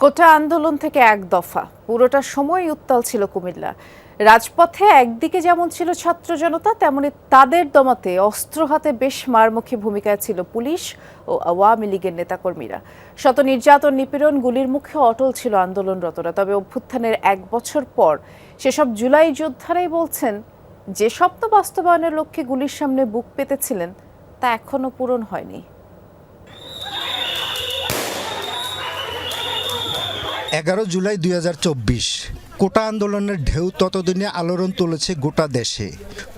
কোটা আন্দোলন থেকে এক দফা। পুরোটা সময় উত্তাল ছিল কুমিল্লা। রাজপথে একদিকে যেমন ছিল ছাত্র জনতা, তেমনি তাদের দমাতে অস্ত্র হাতে বেশ মারমুখী ভূমিকায় ছিল পুলিশ ও আওয়ামী লীগের নেতাকর্মীরা। শত নির্যাতন নিপীড়ন গুলির মুখে অটল ছিল আন্দোলনরতরা। তবে অভ্যুত্থানের এক বছর পর সেসব জুলাই যোদ্ধারাই বলছেন, যে স্বপ্ন বাস্তবায়নের লক্ষ্যে গুলির সামনে বুক পেতেছিলেন, তা এখনও পূরণ হয়নি। এগারো জুলাই দুই হাজার চব্বিশ, কোটা আন্দোলনের ঢেউ ততদিনে আলোড়ন তুলেছে গোটা দেশে।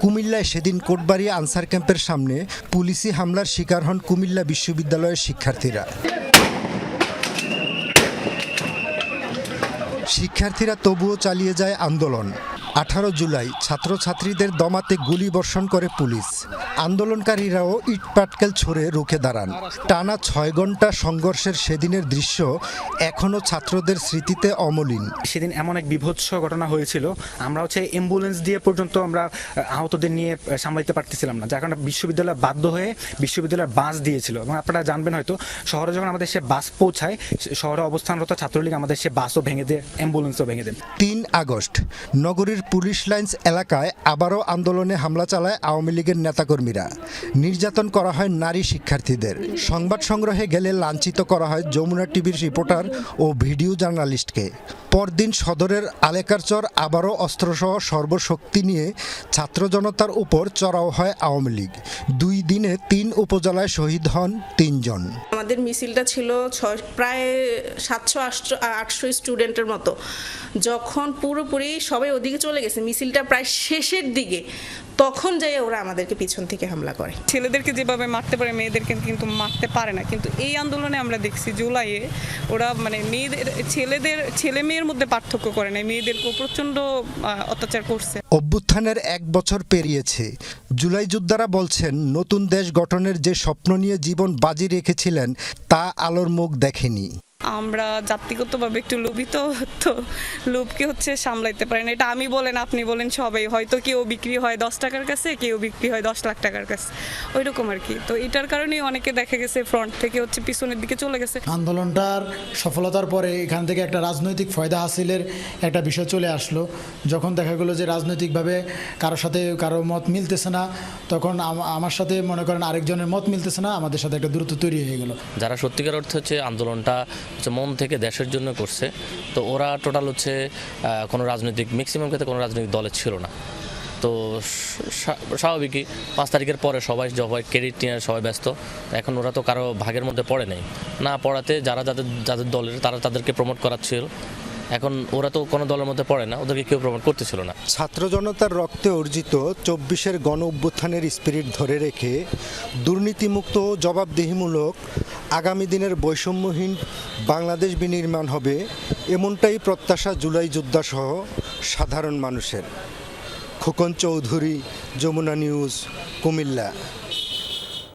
কুমিল্লায় সেদিন কোটবাড়ি আনসার ক্যাম্পের সামনে পুলিশি হামলার শিকার হন কুমিল্লা বিশ্ববিদ্যালয়ের শিক্ষার্থীরা। শিক্ষার্থীরা তবুও চালিয়ে যায় আন্দোলন। আঠারো জুলাই ছাত্রছাত্রীদের দমাতে গুলি বর্ষণ করে পুলিশ। আন্দোলনকারীরাও ইটপাটকেল ছড়ে রুখে দাঁড়ান। টানা ছয় ঘণ্টা সংঘর্ষের সেদিনের দৃশ্য এখনও ছাত্রদের স্মৃতিতে অমলিন। সেদিন এমন এক বিভৎস ঘটনা হয়েছিল। আমরা হচ্ছে অ্যাম্বুলেন্স দিয়ে পর্যন্ত আমরা আহতদের নিয়ে সামলাইতে পারতেছিলাম না। যার কারণে বিশ্ববিদ্যালয় বাধ্য হয়ে বিশ্ববিদ্যালয়ের বাস দিয়েছিল। এবং আপনারা জানবেন হয়তো শহরে যখন আমাদের সে বাস পৌঁছায় শহরে অবস্থানরত ছাত্রলীগ আমাদের সে বাসও ভেঙে দেয় অ্যাম্বুলেন্সও ভেঙে দেয়। তিন আগস্ট নগরীর পুলিশ লাইন্স এলাকায় আবারও আন্দোলনে হামলা চালায় আওয়ামী লীগের নেতাকর্মীরা। নির্যাতন করা হয় নারী শিক্ষার্থীদের। সংবাদ সংগ্রহে গেলে লাঞ্ছিত করা হয় যমুনা টিভির রিপোর্টার ও ভিডিও জার্নালিস্টকে। পরদিন সদরের আলেকারচর আবারও অস্ত্রসহ সর্বশক্তি নিয়ে ছাত্র জনতার উপর চড়াও হয় আওয়ামী লীগ। দুই দিনে তিন উপজেলায় শহীদ হন তিনজন। আমাদের মিছিলটা ছিল ছয়, প্রায় সাতশো আটশো আটশো স্টুডেন্টের মতো। যখন পুরোপুরি সবাই ওদিকে চলে গেছে, মিছিলটা প্রায় শেষের দিকে। তখন যাই ওরা আমাদেরকে পিছন থেকে হামলা করে। ছেলেদেরকে যেভাবে মারতে পারে মেয়েদেরকে কিন্তু মারতে পারে না। কিন্তু এই আন্দোলনে আমরা দেখছি জুলাইয়ে ওরা মানে মেয়েদের ছেলেদের ছেলে মেয়ের মধ্যে পার্থক্য করে না মেয়েদেরকেও প্রচণ্ড অত্যাচার করছে। অভ্যুত্থানের এক বছর পেরিয়েছে। জুলাই যোদ্ধারা বলছেন নতুন দেশ গঠনের যে স্বপ্ন নিয়ে জীবন বাজি রেখেছিলেন তা আলোর মুখ দেখেনি। আমরা জাতিগতভাবে একটু লোভিত তো লোভকে হচ্ছে সামলাইতে পারি না। এটা আমি বলেন আপনি বলেন সবাই। হয়তো কেউ বিক্রি হয় দশ টাকার কাছে কেউ বিক্রি হয় দশ লাখ টাকার কাছে। ওই রকম আর কি। তো এটার কারণেই অনেকে দেখা গেছে ফ্রন্ট থেকে হচ্ছে পিছনের দিকে চলে গেছে। আন্দোলনটার সফলতার পরে এখান থেকে একটা রাজনৈতিক ফয়দা হাসিলের একটা বিষয় চলে আসলো। যখন দেখা গেলো যে রাজনৈতিকভাবে কারোর সাথে কারও মত মিলতেছে না তখন আমার সাথে মনে করেন আরেকজনের মত মিলতেছে না আমাদের সাথে একটা দূরত্ব তৈরি হয়ে গেলো। যারা সত্যিকার অর্থে হচ্ছে আন্দোলনটা হচ্ছে মন থেকে দেশের জন্য করছে। তো ওরা টোটাল হচ্ছে কোনো রাজনৈতিক ম্যাক্সিমাম ক্ষেত্রে কোনো রাজনৈতিক দলে ছিল না। তো স্বাভাবিকই, পাঁচ তারিখের পরে সবাই সবাই ক্রেডিট নিয়ে সবাই ব্যস্ত। এখন ওরা তো কারও ভাগের মধ্যে পড়ে নেই। না পড়াতে যারা যাদের যাদের দলের তারা তাদেরকে প্রমোট করাচ্ছিল। এখন ওরা তো কোনো দলের মধ্যে পড়ে না, ওদেরকে কেউ প্রমোট করতেছিল না। ছাত্র জনতার রক্তে অর্জিত চব্বিশের গণ অভ্যুত্থানের স্পিরিট ধরে রেখে দুর্নীতিমুক্ত, জবাবদিহিমূলক আগামী দিনের বৈষম্যহীন বাংলাদেশ বিনির্মাণ হবে এমনটাই প্রত্যাশা জুলাই যোদ্ধাসহ সাধারণ মানুষের। খোকন চৌধুরী, যমুনা নিউজ, কুমিল্লা।